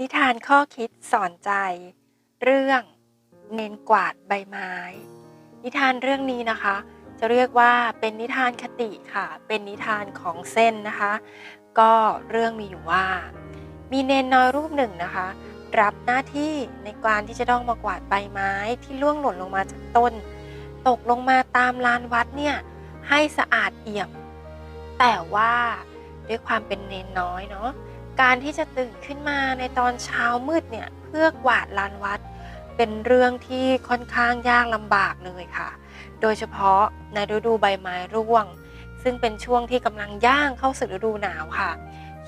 นิทานข้อคิดสอนใจ เรื่องเนนกวาดใบไม้ นิทานเรื่องนี้นะคะ จะเรียกว่าเป็นนิทานคติค่ะ เป็นนิทานของเส้นนะคะ ก็เรื่องมีอยู่ว่า มีเนนน้อยรูปหนึ่งนะคะ รับหน้าที่ในการที่จะต้องมากวาดใบไม้ที่ล่วงหล่นลงมาจากต้น ตกลงมาตามลานวัดเนี่ยให้สะอาดเอี่ยม แต่ว่าด้วยความเป็นเนนน้อยเนาะ การที่จะตื่นขึ้นมาในตอนเช้ามืดเนี่ยเพื่อกวาดลานวัด เป็นเรื่องที่ค่อนข้างยากลำบากเลยค่ะ โดยเฉพาะในฤดูใบไม้ร่วง ซึ่งเป็นช่วงที่กำลังย่างเข้าสู่ฤดูหนาวค่ะ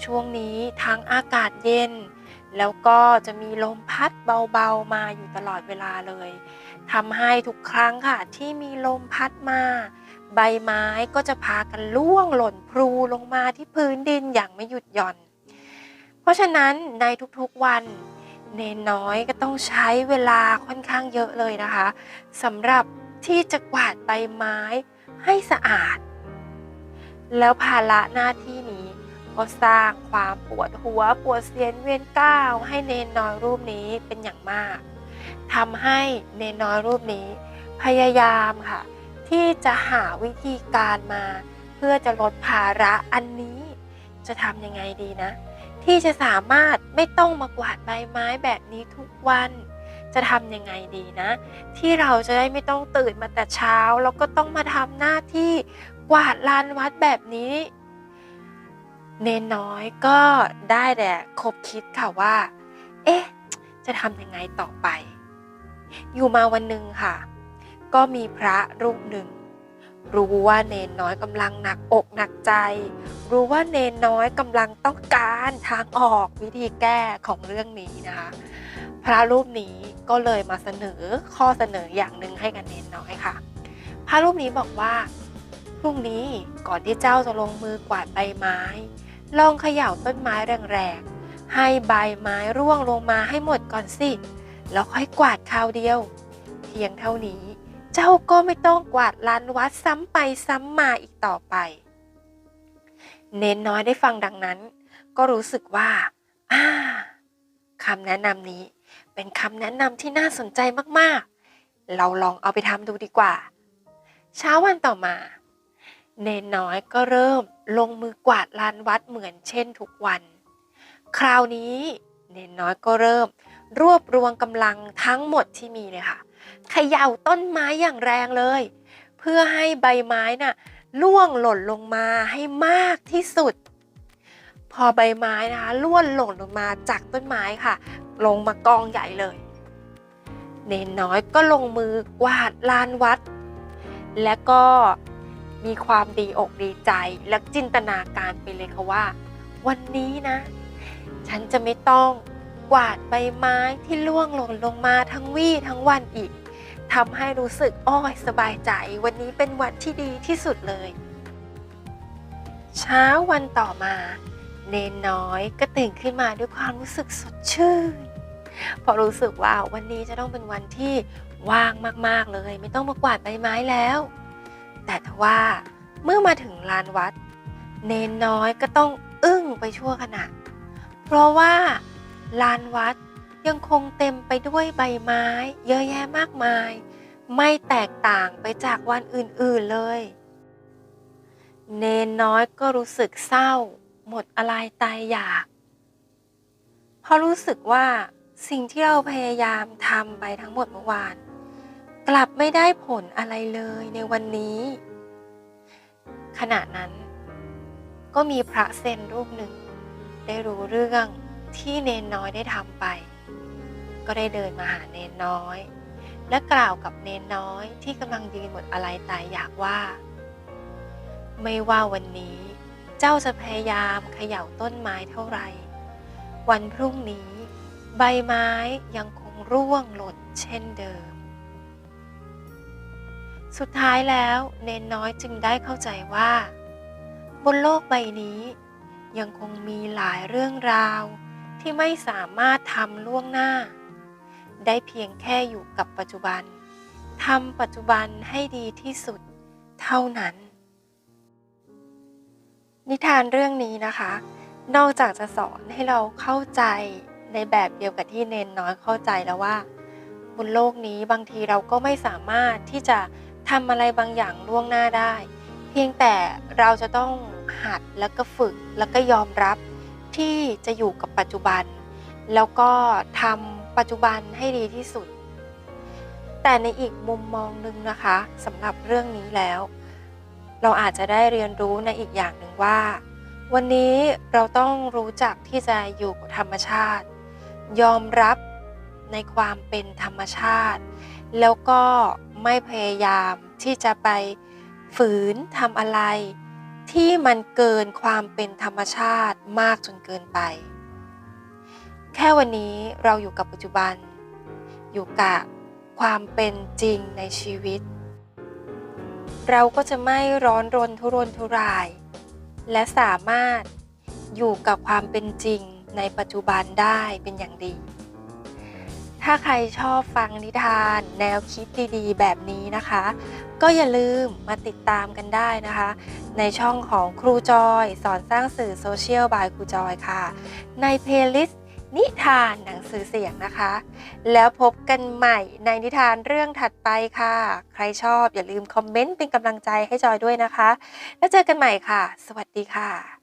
ช่วงนี้ทั้งอากาศเย็น แล้วก็จะมีลมพัดเบาๆมาอยู่ตลอดเวลาเลยทำให้ทุกครั้งค่ะที่มีลมพัดมาใบไม้ก็จะพากันล่วงหล่นพลูลงมาที่พื้นดินอย่างไม่หยุดหย่อน ราะฉะนั้นในทุกๆวันเนนน้อยก็ต้องใช้เวลาค่อนข้างเยอะเลยนะคะสำหรับที่จะกวาดใบไม้ให้สะอาด แล้วภาระหน้าที่นี้ก็สร้างความปวดหัวปวดเสียนเวียนก้าวให้เนนน้อยรูปนี้เป็นอย่างมากทำให้เนนน้อยรูปนี้ พยายามค่ะ ที่จะหาวิธีการมา เพื่อจะลดภาระอันนี้ จะทำยังไงดีนะ ที่จะสามารถไม่ต้องมากวาดใบไม้แบบนี้ทุกวัน จะทำยังไงดีนะ ที่เราจะได้ไม่ต้องตื่นมาแต่เช้า แล้วก็ต้องมาทำหน้าที่กวาดลานวัดแบบนี้ เนนน้อยก็ได้แต่คบคิดค่ะว่า เอ๊ะ จะทำยังไงต่อไป อยู่มาวันหนึ่งค่ะ ก็มีพระรูปหนึ่ง รู้ว่าเนนน้อยกำลังหนักอกหนักใจ รู้ว่าเนนน้อยกำลังต้องการทางออกวิธีแก้ของเรื่องนี้นะคะ พระรูปนี้ก็เลยมาเสนอข้อเสนออย่างหนึ่งให้กับเนนน้อยค่ะ พระรูปนี้บอกว่าพรุ่งนี้ก่อนที่เจ้าจะลงมือกวาดใบไม้ ลองเขย่าต้นไม้แรงๆให้ใบไม้ร่วงลงมาให้หมดก่อนสิ แล้วค่อยกวาดคราวเดียว เพียงเท่านี้ เจ้าก็ไม่ต้องกวาดลานวัดซ้ำไปซ้ำมาอีกต่อไป เน้นน้อยได้ฟังดังนั้น ก็รู้สึกว่าอ่าคำแนะนำนี้เป็นคำแนะนำที่น่าสนใจมากๆ เราลองเอาไปทำดูดีกว่า เช้าวันต่อมา เนนน้อยก็เริ่มลงมือกวาดลานวัดเหมือนเช่นทุกวัน คราวนี้ เนนน้อยก็เริ่มรวบรวมกำลังทั้งหมดที่มีเลยค่ะ เขย่าต้นไม้อย่างแรงเลย เพื่อให้ใบไม้น่ะล่วงหล่นลงมาให้มากที่สุด พอใบไม้นะคะล่วงหล่นลงมาจากต้นไม้ค่ะ ลงมากองใหญ่เลย เนนน้อยก็ลงมือกวาดลานวัด และก็มีความดีอกดีใจและจินตนาการไปเลยค่ะว่า วันนี้นะ ฉันจะไม่ต้องกวาดใบไม้ที่ล่วงหล่นลงมาทั้งวี่ทั้งวันอีก ทำให้รู้สึกอ้อยสบายใจ วันนี้เป็นวันที่ดีที่สุดเลย เช้าวันต่อมา เนนน้อยก็ตื่นขึ้นมาด้วยความรู้สึกสดชื่นเพราะรู้สึกว่าวันนี้จะต้องเป็นวันที่ว่างมากๆเลย ไม่ต้องมากวาดใบไม้แล้ว แต่ทว่าเมื่อมาถึงลานวัด เนนน้อยก็ต้องอึ้งไปชั่วขณะ เพราะว่าลานวัด ยังคงเต็มไปด้วยใบไม้เยอะแยะมากมาย ไม่แตกต่างไปจากวันอื่นๆเลย เนนน้อยก็รู้สึกเศร้า หมดอะไรตายอยาก เพราะรู้สึกว่าสิ่งที่เราพยายามทำไปทั้งหมดเมื่อวาน กลับไม่ได้ผลอะไรเลยในวันนี้ ขณะนั้น ก็มีพระเซนรูปหนึ่ง ได้รู้เรื่องที่เนนน้อยได้ทำไป ก็ได้เดินมาหาเนนน้อย และกล่าวกับเนนน้อยที่กำลังยืนหมดอะไรตายอยากว่า ไม่ว่าวันนี้ เจ้าจะพยายามเขย่าต้นไม้เท่าไหร่ วันพรุ่งนี้ ใบไม้ยังคงร่วงหล่นเช่นเดิม สุดท้ายแล้วเนนน้อยจึงได้เข้าใจว่า บนโลกใบนี้ยังคงมีหลายเรื่องราวที่ไม่สามารถทำล่วงหน้า ได้เพียงแค่อยู่กับปัจจุบันทำปัจจุบันให้ดีที่สุดเท่านั้น นิทานเรื่องนี้นะคะ นอกจากจะสอนให้เราเข้าใจในแบบเดียวกับที่เนนน้อยเข้าใจแล้วว่า บนโลกนี้บางทีเราก็ไม่สามารถที่จะทำอะไรบางอย่างล่วงหน้าได้ เพียงแต่เราจะต้องหัดแล้วก็ฝึกแล้วก็ยอมรับที่จะอยู่กับปัจจุบัน แล้วก็ทำ ปัจจุบันให้ดีที่สุด แต่ในอีกมุมมองหนึ่งนะคะสำหรับเรื่องนี้แล้ว เราอาจจะได้เรียนรู้ในอีกอย่างหนึ่งว่า วันนี้เราต้องรู้จักที่จะอยู่กับธรรมชาติ ยอมรับในความเป็นธรรมชาติ แล้วก็ไม่พยายามที่จะไปฝืนทำอะไร ที่มันเกินความเป็นธรรมชาติมากจนเกินไป ค่วันนี้เราอยู่กับปัจจุบัน อยู่กับความเป็นจริงในชีวิต เราก็จะไม่ร้อนรนทุรนทุราย และสามารถอยู่กับความเป็นจริงในปัจจุบันได้เป็นอย่างดี ถ้าใครชอบฟังนิทานแนวคิดดีๆ แบบนี้นะคะ ก็อย่าลืมมาติดตามกันได้นะคะ ในช่องของครูจอย สอนสร้างสื่อโซเชียลบายครูจอยค่ะ ในเพลย์ลิสต์ นิทานหนังสือเสียงนะคะ แล้วพบกันใหม่ในนิทานเรื่องถัดไปค่ะ ใครชอบอย่าลืมคอมเมนต์เป็นกำลังใจให้จอยด้วยนะคะ แล้วเจอกันใหม่ค่ะ สวัสดีค่ะ